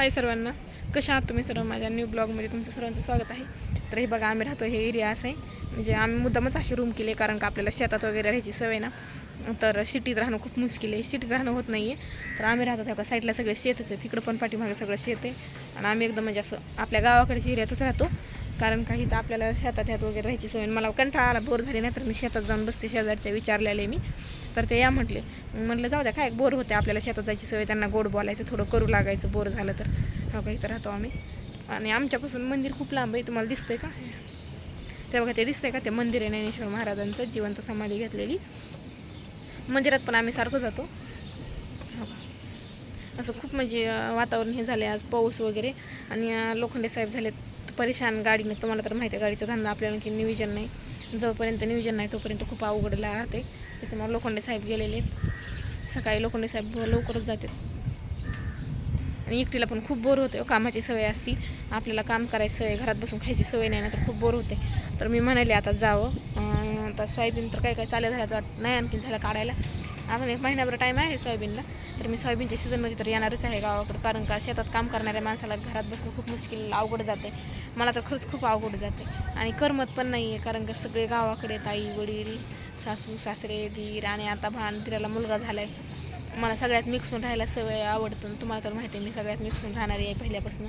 हाय सर्वांना. कशा आहात तुम्ही सर्व? माझ्या न्यू ब्लॉगमध्ये तुमचं सर्वांचं स्वागत आहे. तर हे बघा आम्ही राहतो हे एरिया असं आहे. म्हणजे आम्ही मुद्दामच अशी रूम केली कारण का आपल्याला शेतात वगैरे राहायची सवय ना. तर सिटीत राहणं खूप मुश्किल आहे. सिटीत राहणं होत नाही आहे तर आम्ही राहतो त्या साईडला सगळे शेतच आहे. तिकडं पण पाठीमागे सगळं शेत आहे. आणि आम्ही एकदम म्हणजे असं आपल्या गावाकडच्या एरियातच राहतो. कारण काही तर आपल्याला शेतात ह्यात वगैरे राहायची सवय मला कंटाळा आला बोर झाली नाही तर मी शेतात जाऊन बसते शेजारच्या विचारलेले मी. तर ते या म्हटले. म्हटलं जाऊ द्या काय बोर होते आपल्याला शेतात जायची सवय त्यांना गोड बोलायचं थोडं करू लागायचं बोर झालं तर. हो काही तर राहतो आम्ही. आणि आमच्यापासून मंदिर खूप लांब आहे तुम्हाला दिसतंय का? ते बघा ते दिसतंय का? ते मंदिर आहे ज्ञानेश्वर महाराजांचं जिवंत समाधी घेतलेली. मंदिरात पण आम्ही सारखं जातो. हो असं खूप म्हणजे वातावरण हे झाले आज पाऊस वगैरे. आणि लोखंडे साहेब झालेत. परेशान गाडीने तुम्हाला तर माहिती आहे गाडीचा धंदा आपल्याला की नियोजन नाही. जोपर्यंत नियोजन नाही तोपर्यंत खूप अवघडला राहते. त्याच्यामुळे लोखंडे साहेब गेलेले आहेत. सकाळी लोखंडे साहेब लवकरच जातात. आणि एकटीला पण खूप बोर होते. हो, कामाची सवय असती. आपल्याला काम करायची सवय घरात बसून खायची सवय नाही ना तर खूप बोर होते. तर मी म्हणाले आता जावं. आता सोयाबीन तर काय काय चालेल झालं तर नाही आणखीन झालं काढायला. अजून एक महिनाभर टाईम आहे सोयाबीनला. तर मी सोयाबीनच्या सीझनमध्ये तर येणारच आहे गावाकडं. कारण का शेतात काम करणाऱ्या माणसाला घरात बसणं खूप मुश्किल अवघड जाते. मला तर खरंच खूप अवघड जाते. आणि करमत पण नाही आहे कारण का सगळे गावाकडे ताई वडील सासू सासरे दीर आणि आता भान दिराला मुलगा झाला आहे मला सगळ्यात मिक्सून राहायला सवय आवडतं. तुम्हाला तर माहिती आहे मी सगळ्यात मिक्सून राहणारी आहे पहिल्यापासून.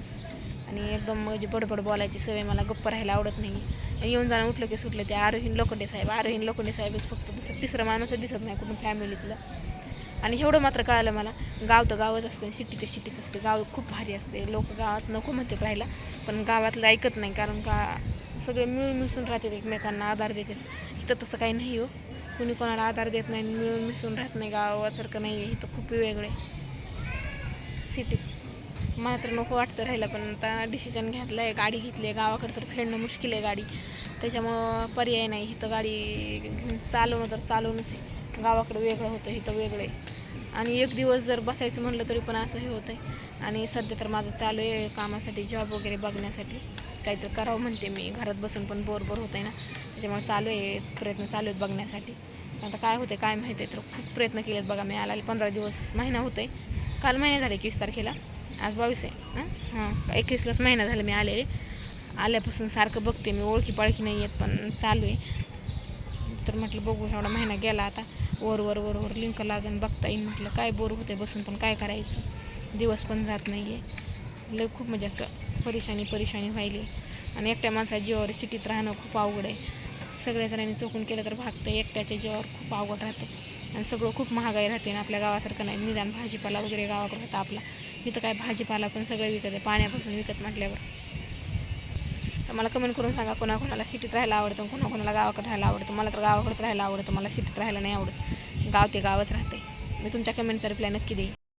आणि एकदम म्हणजे बडबड बोलायची सवय मला गप्प राहायला आवडत नाही येऊन जाणं उठलं की सुटलं ते आरोहीन लोखंडे साहेब आरोहीन लोखंडे साहेबच फक्त तसं तिसरं माणूसच दिसत नाही कुठून फॅमिलीतलं आणि एवढं मात्र कळालं मला गाव तर गावच असतं सिटी तर सिटीत असते गाव खूप भारी असते लोक गावात नको म्हणते राहायला पण गावातलं ऐकत नाही कारण का सगळे मिळून मिसळून राहतात एकमेकांना आधार देतात. इथं तसं काही नाही हो. कुणी कोणाला आधार देत नाही मिळून मिसळून राहत नाही गावासारखं नाही आहे इथं खूप वेगळे सिटीत मला तर नको वाटतं राहिलं पण आता डिसिजन घेतलं आहे गाडी घेतली आहे गावाकडे तर फेडणं मुश्किल आहे गाडी. त्याच्यामुळं पर्याय नाही इथं गाडी चालवणं तर चालवणंच आहे. गावाकडं वेगळं होतं इथं वेगळं आहे. आणि एक दिवस जर बसायचं म्हटलं तरी पण असं हे होतं आहे आणि सध्या तर माझं चालू आहे कामासाठी जॉब वगैरे बघण्यासाठी. काहीतरी करावं म्हणते मी घरात बसून पण बोर बोर होतं आहे ना. त्याच्यामुळे चालू आहे प्रयत्न चालू आहेत बघण्यासाठी. आता काय होते काय माहिती आहे तर खूप प्रयत्न केलेत बघा मी आला पंधरा दिवस महिना होतं आहे काल महिने झाले एकवीस तारखेला. आज बावीस आहे हां? हां एकवीसलाच महिना झाला मी आलेले. आल्यापासून सारखं बघते मी ओळखी पाळखी नाही आहेत पण चालू आहे. तर म्हटलं बघू एवढा महिना गेला आता. वर वर वर वर लिंक लागून बघता येईल म्हटलं काय बोर होते बसून पण काय करायचं? दिवस पण जात नाही आहे लय खूप म्हणजे असं परेशानी परेशानी व्हायली. आणि एकट्या माणसाच्या जीवावर सिटीत राहणं खूप अवघड आहे. सगळ्या जणांनी चोकून केलं तर भागतं एकट्याच्या जीवावर खूप अवघड राहतं. आणि सगळं खूप महागाई राहते आणि आपल्या गावासारखं नाही. निदान भाजीपाला वगैरे गावाकडे होता आपला. इथं काय भाजीपाला पण सगळं विकत आहे पाण्यापासून विकत म्हटल्यावर. तर मला कमेंट करून सांगा कोणाकोणाला सिटीत राहायला आवडतं कोणाकोणाला गावाकडे राहायला आवडतं. मला तर गावाकडे राहायला आवडतं मला सिटीत राहायला नाही आवडत. गाव ते गावच राहते मी तुमच्या कमेंटचा रिप्लाय नक्की देईन.